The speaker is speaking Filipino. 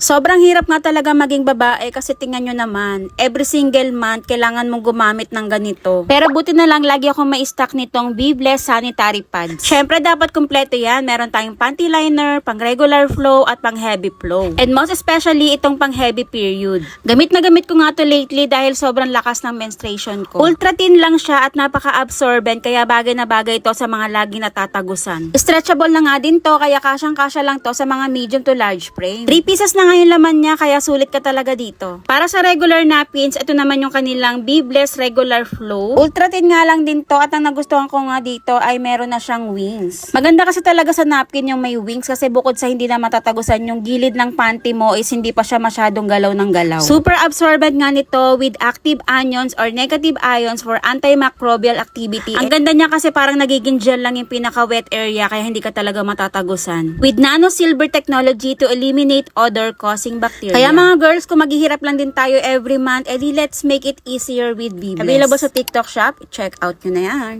Sobrang hirap nga talaga maging babae kasi tingnan nyo naman, every single month kailangan mong gumamit ng ganito. Pero buti na lang lagi akong may stock nitong Be Blessed Sanitary Pads. Syempre dapat kumpleto yan. Meron tayong panty liner, pang regular flow at pang heavy flow. And most especially itong pang heavy period. Gamit na gamit ko nga to lately dahil sobrang lakas ng menstruation ko. Ultra thin lang siya at napaka-absorbent kaya bagay na bagay ito sa mga lagi natatagusan. Stretchable na nga din to kaya kasyang-kasya lang to sa mga medium to large frame. 3 pieces na nga yung laman niya kaya sulit ka talaga dito. Para sa regular napkins, ito naman yung kanilang Be Blessed Regular Flow. Ultra thin nga lang din to at ang nagustuhan ko nga dito ay meron na siyang wings. Maganda kasi talaga sa napkin yung may wings kasi bukod sa hindi na matatagusan yung gilid ng panty mo is hindi pa siya masyadong galaw ng galaw. Super absorbent nga nito with active anions or negative ions for antimicrobial activity. Ang ganda niya kasi parang nagiging gel lang yung pinaka-wet area kaya hindi ka talaga matatagusan. With nano silver technology to eliminate odor causing bacteria. Kaya mga girls, kung maghihirap lang din tayo every month, edi let's make it easier with BBS. Available sa TikTok shop, check out nyo na yan.